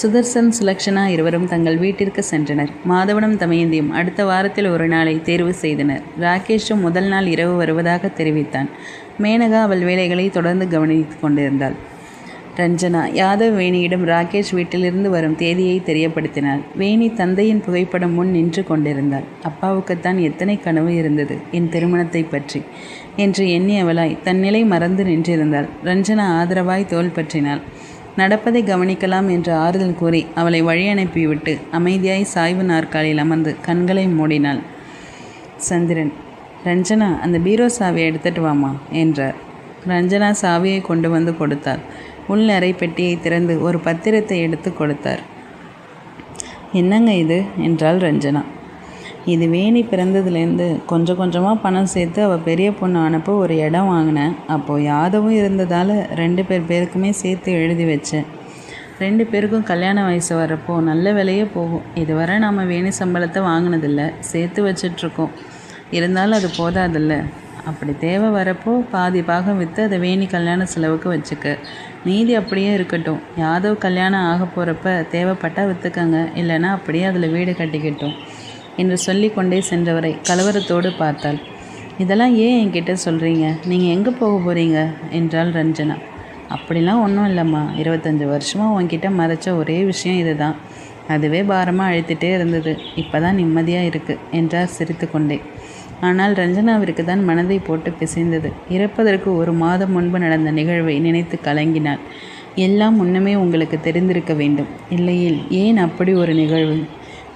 சுதர்சன் சுலக்ஷனா இருவரும் தங்கள் வீட்டிற்கு சென்றனர். மாதவனும் தமயந்தியும் அடுத்த வாரத்தில் ஒரு நாளை தேர்வு செய்தனர். ராகேஷும் முதல் நாள் இரவு வருவதாக தெரிவித்தான். மேனகா அவள் வேலைகளை தொடர்ந்து கவனித்து கொண்டிருந்தாள். ரஞ்சனா யாதவ் வேணியிடம் ராகேஷ் வீட்டிலிருந்து வரும் தேதியை தெரியப்படுத்தினாள். வேணி தந்தையின் புகைப்படம் முன் நின்று கொண்டிருந்தாள். அப்பாவுக்குத்தான் எத்தனை கனவு இருந்தது என் திருமணத்தை பற்றி என்று எண்ணியவளாய் தன் நிலை மறந்து நின்றிருந்தாள். ரஞ்சனா ஆதரவாய் தோல் பற்றினாள். நடப்பதை கவனிக்கலாம் என்று ஆறுதல் கூறி அவளை வழி அனுப்பிவிட்டு அமைதியாய் சாய்வு நாற்காலியில் அமர்ந்து கண்களை மூடினாள். சந்திரன் ரஞ்சனா அந்த பீரோ சாவியை எடுத்துட்டு வாமா என்றார். ரஞ்சனா சாவியை கொண்டு வந்து கொடுத்தாள். உள்நறை பெட்டியை திறந்து ஒரு பத்திரத்தை எடுத்து கொடுத்தார். என்னங்க இது? என்றாள் ரஞ்சனா. இது வேணி பிறந்ததுலேருந்து கொஞ்சம் கொஞ்சமாக பணம் சேர்த்து அவள் பெரிய பொண்ணு அனுப்ப ஒரு இடம் வாங்கினேன். அப்போது யாதவும் இருந்ததால் ரெண்டு பேர் பேருக்குமே சேர்த்து எழுதி வச்சேன். ரெண்டு பேருக்கும் கல்யாண வயசு வரப்போ நல்ல விலையே போகும். இதுவரை நாம் வேணி சம்பளத்தை வாங்கினதில்ல சேர்த்து வச்சிட்ருக்கோம். இருந்தாலும் அது போதாதில்ல. அப்படி தேவை வரப்போ பாதி பாகம் விற்று அதை வேணி கல்யாண செலவுக்கு வச்சுக்க. மீதி அப்படியே இருக்கட்டும். யாதவ் கல்யாணம் ஆக போகிறப்ப தேவைப்பட்டால் விற்றுக்கங்க இல்லைன்னா அப்படியே அதில் வீடு கட்டிக்கட்டும். என்று சொல்லிக்கொண்டே சென்றவரை கலவரத்தோடு பார்த்தாள். இதெல்லாம் ஏன் என்கிட்ட சொல்கிறீங்க நீங்கள் எங்கே போக போகிறீங்க என்றாள் ரஞ்சனா. அப்படிலாம் ஒன்றும் இல்லைம்மா. இருபத்தஞ்சி வருஷமாக உன்கிட்ட மறைச்ச ஒரே விஷயம் இதுதான். அதுவே பாரமாக அழுத்திட்டே இருந்தது. இப்போ தான் நிம்மதியாக இருக்குது என்றார் சிரித்து கொண்டே ஆனால் ரஞ்சனாவிற்கு தான் மனதை போட்டு பிசைந்தது. இறப்பதற்கு ஒரு மாதம் முன்பு நடந்த நிகழ்வை நினைத்து கலங்கினாள். எல்லாம் முன்னமே உங்களுக்கு தெரிந்திருக்க வேண்டும். இல்லையில் ஏன் அப்படி ஒரு நிகழ்வு?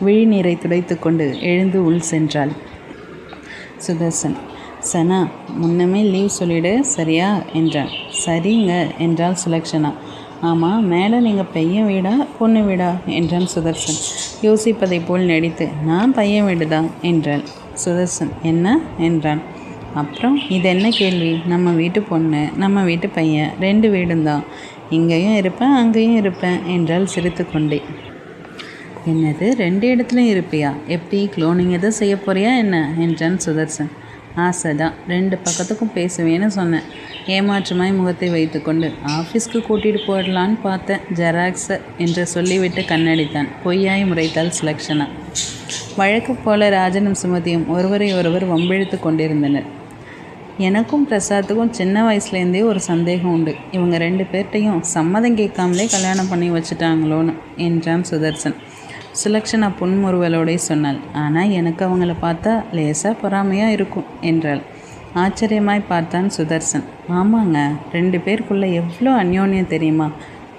விழிநீரை துடைத்து கொண்டு எழுந்து உள் சென்றாள். சுதர்சன் சனா முன்னமே லீவ் சொல்லிடு சரியா? என்றான். சரிங்க என்றாள் சுலக்ஷனா. ஆமாம் மேலே நீங்கள் பையன் வீடா பொண்ணு வீடா? என்றான் சுதர்சன். யோசிப்பதைப் போல் நடித்து நான் பையன் வீடுதான் என்றாள். சுதர்சன் என்ன? என்றான். அப்புறம் இது என்ன கேள்வி? நம்ம வீட்டு பொண்ணு நம்ம வீட்டு பையன் ரெண்டு வீடும் தான் இங்கேயும் இருப்பேன் அங்கேயும் இருப்பேன் என்றால் சிரித்து கொண்டே என்னது? ரெண்டு இடத்துலையும் இருப்பியா? எப்படி? க்ளோனிங் எதுவும் செய்ய போறியா? என்ன? என்றான் சுதர்சன். ஆசை தான் ரெண்டு பக்கத்துக்கும் பேசுவேன்னு சொன்னேன். ஏமாற்றமாய் முகத்தை வைத்துக்கொண்டு ஆஃபீஸ்க்கு கூட்டிகிட்டு போயிடலான்னு பார்த்தேன் ஜெராக்ஸை என்று சொல்லிவிட்டு கண்ணடித்தான். பொய்யாய் முறைத்தாள் சுலக்ஷனா. வழக்கு போல ராஜனும் சுமதியும் ஒருவரை ஒருவர் வம்பிழுத்து கொண்டிருந்தனர். எனக்கும் பிரசாத்துக்கும் சின்ன வயசுலேருந்தே ஒரு சந்தேகம் உண்டு. இவங்க ரெண்டு பேர்ட்டையும் சம்மதம் கேட்காமலே கல்யாணம் பண்ணி வச்சுட்டாங்களோன்னு என்றான் சுதர்சன். சுலக்ஷனா புன்முறுவலோடே சொன்னாள். ஆனால் எனக்கு அவங்கள பார்த்தா லேசாக பொறாமையாக இருக்கும் என்றாள். ஆச்சரியமாய் பார்த்தான் சுதர்சன். ஆமாங்க ரெண்டு பேருக்குள்ளே எவ்வளோ அந்யோன்யம் தெரியுமா?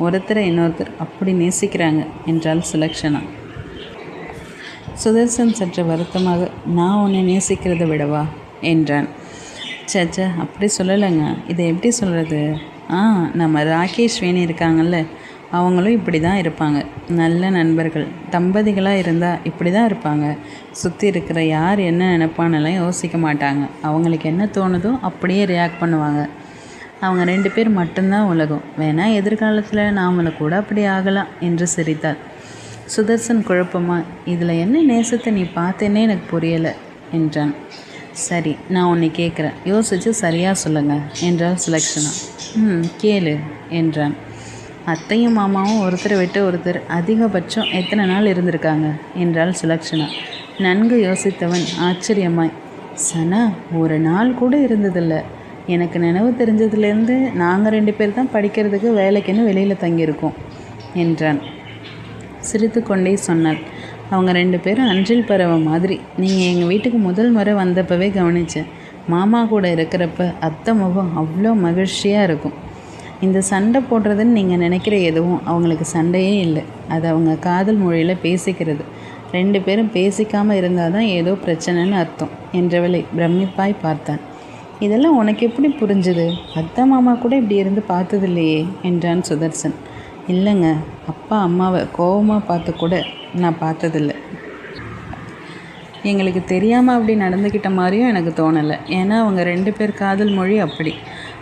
ஒருத்தரை இன்னொருத்தர் அப்படி நேசிக்கிறாங்க என்றாள் சுலக்ஷனா. சுதர்சன் சற்று வருத்தமாக நான் உன்னை நேசிக்கிறத விடவா? என்றான். சச்சா அப்படி சொல்லலைங்க. இதை எப்படி சொல்கிறது ஆ நம்ம ராகேஷ் வேணி இருக்காங்கல்ல அவங்களும் இப்படி தான் இருப்பாங்க. நல்ல நண்பர்கள். தம்பதிகளாக இருந்தால் இப்படி தான் இருப்பாங்க. சுற்றி இருக்கிற யார் என்ன நினைப்பானெல்லாம் யோசிக்க மாட்டாங்க. அவங்களுக்கு என்ன தோணுதோ அப்படியே ரியாக்ட் பண்ணுவாங்க. அவங்க ரெண்டு பேர் மட்டும்தான் உலகம். வேணால் எதிர்காலத்தில் நாமளை கூட அப்படி ஆகலாம் என்று சிரித்தாள் சுதர்சன் குழப்பமா இதில் என்ன நேசத்தை நீ பார்த்தேன்னே எனக்கு புரியலை என்றான். சரி நான் உன்னை கேட்குறேன். யோசித்து சரியாக சொல்லுங்கள் என்றாள் சுலக்ஷனா. ம் கேளு என்றான். அத்தையும் மாமாவும் ஒருத்தரை விட்டு ஒருத்தர் அதிகபட்சம் எத்தனை நாள் இருந்திருக்காங்க? என்றாள் சுலக்ஷனா நன்கு யோசித்தவன் ஆச்சரியமாய் சனா ஒரு நாள் கூட இருந்ததில்லை. எனக்கு நினைவு தெரிஞ்சதுலேருந்து நாங்கள் ரெண்டு பேர் தான் படிக்கிறதுக்கு வேலைக்குன்னு வெளியில் தங்கியிருக்கோம் என்றான். சிரித்து கொண்டே சொன்னாள். அவங்க ரெண்டு பேரும் அன்றில் பறவை மாதிரி. நீங்கள் எங்கள் வீட்டுக்கு முதல் முறை வந்தப்பவே கவனித்தேன் மாமா கூட இருக்கிறப்ப அத்தை முகம் அவ்வளோ மகிழ்ச்சியாக இருக்கும். இந்த சண்டை போடுறதுன்னு நீங்கள் நினைக்கிற எதுவும் அவங்களுக்கு சண்டையே இல்லை. அது அவங்க காதல் மொழியில் பேசிக்கிறது. ரெண்டு பேரும் பேசிக்காமல் இருந்தால் தான் ஏதோ பிரச்சனைன்னு அர்த்தம் என்றவளை பிரமிப்பாய் பார்த்தான். இதெல்லாம் உனக்கு எப்படி புரிஞ்சுது? அத்தை மாமா கூட இப்படி இருந்து பார்த்ததில்லையே என்றான் சுதர்சன். இல்லைங்க அப்பா அம்மாவை கோபமாக பார்த்து கூட நான் பார்த்ததில்ல. எங்களுக்கு தெரியாமல் அப்படி நடந்துக்கிட்ட மாதிரியும் எனக்கு தோணலை. ஏன்னா அவங்க ரெண்டு பேர் காதல் மொழி அப்படி.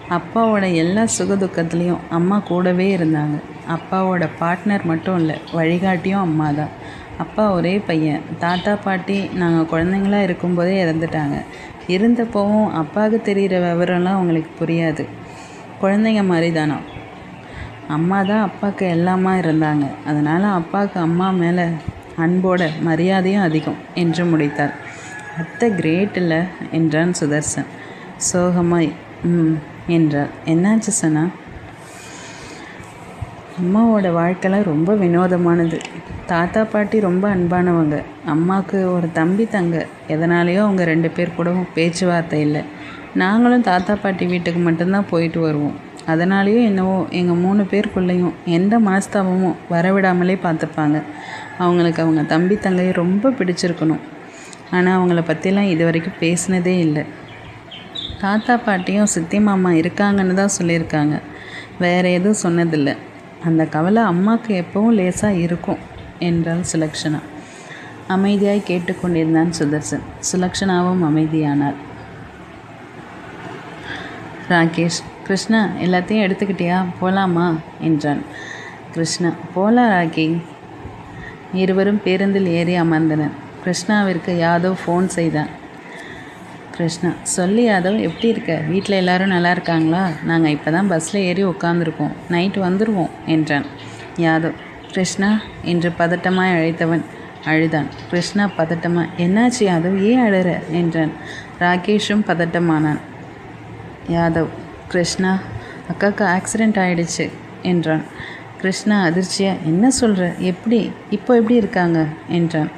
அப்பாவோட எல்லா சுக துக்கத்துலேயும் அம்மா கூடவே இருந்தாங்க. அப்பாவோட பார்ட்னர் மட்டும் இல்லை வழிகாட்டியும் அம்மா தான். அப்பா ஒரே பையன். தாத்தா பாட்டி நாங்கள் குழந்தைங்களா இருக்கும்போதே இறந்துட்டாங்க. இருந்தப்போவும் அப்பாவுக்கு தெரிகிற விவரம்லாம் அவங்களுக்கு புரியாது. குழந்தைங்க மாதிரி தானோ அம்மா தான் அப்பாவுக்கு எல்லாமா இருந்தாங்க. அதனால் அப்பாவுக்கு அம்மா மேலே அன்போட மரியாதையும் அதிகம் என்று முடித்தார். அத்தை கிரேட் இல்லை என்றான் சுதர்சன். சோகமாய் ம் என்றார் என்னாச்சு சனா? அம்மாவோட வாழ்க்கைலாம் ரொம்ப வினோதமானது. தாத்தா பாட்டி ரொம்ப அன்பானவங்க. அம்மாவுக்கு ஒரு தம்பி தங்க. எதனாலேயோ அவங்க ரெண்டு பேர் கூடவும் பேச்சுவார்த்தை இல்லை. நாங்களும் தாத்தா பாட்டி வீட்டுக்கு மட்டும்தான் போயிட்டு வருவோம். அதனாலேயோ என்னவோ எங்கள் மூணு பேருக்குள்ளேயும் எந்த மனஸ்தாபமும் வரவிடாமலே பார்த்துப்பாங்க. அவங்களுக்கு அவங்க தம்பி தங்கையை ரொம்ப பிடிச்சிருக்கணும். ஆனால் அவங்கள பற்றிலாம் இது வரைக்கும் பேசினதே இல்லை. தாத்தா பாட்டியும் சித்தி மாமா இருக்காங்கன்னு தான் சொல்லியிருக்காங்க. வேறு எதுவும் சொன்னதில்லை. அந்த கவலை அம்மாவுக்கு எப்பவும் லேசாக இருக்கும் என்றாள் சுலக்ஷனா அமைதியாய் கேட்டுக்கொண்டிருந்தான் சுதர்சன். சுலக்ஷனாவும் அமைதியானார் ராகேஷ் கிருஷ்ணா எல்லாத்தையும் எடுத்துக்கிட்டியா? போகலாமா என்றான். கிருஷ்ணா போகலாம் ராகி. இருவரும் பேருந்தில் ஏறி அமர்ந்தனர். கிருஷ்ணாவிற்கு யாதோ ஃபோன் செய்தான். கிருஷ்ணா சொல்லி யாதவ் எப்படி இருக்க? வீட்டில் எல்லாரும் நல்லா இருக்காங்களா? நாங்கள் இப்போ தான் பஸ்ஸில் ஏறி உட்காந்துருக்கோம் நைட்டு வந்துடுவோம் என்றான். யாதவ் கிருஷ்ணா என்று பதட்டமாய் அழைத்தவன் அழுதான். கிருஷ்ணா பதட்டமாக என்னாச்சு யாதவ்? ஏன் அழுற? என்றான். ராகேஷும் பதட்டமானான். யாதவ் கிருஷ்ணா அக்காவுக்கு ஆக்சிடெண்ட் ஆயிடுச்சு என்றான். கிருஷ்ணா அதிர்ச்சியாக என்ன சொல்கிற எப்படி? இப்போ எப்படி இருக்காங்க? என்றான்.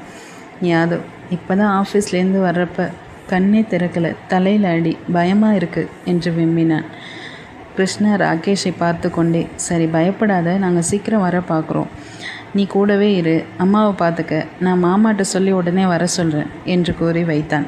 யாதவ் இப்போ தான் ஆஃபீஸ்லேருந்து வர்றப்ப கண்ணே திறக்கலை. தலையில் அடி. பயமாக இருக்குது என்று விம்மினான். கிருஷ்ணா ராகேஷை பார்த்து கொண்டே சரி பயப்படாத. நாங்கள் சீக்கிரம் வர பார்க்குறோம் நீ கூடவே இரு. அம்மாவை பார்த்துக்க. நான் மாமாட்ட சொல்லி உடனே வர சொல்கிறேன் என்று கூறி வைத்தான்.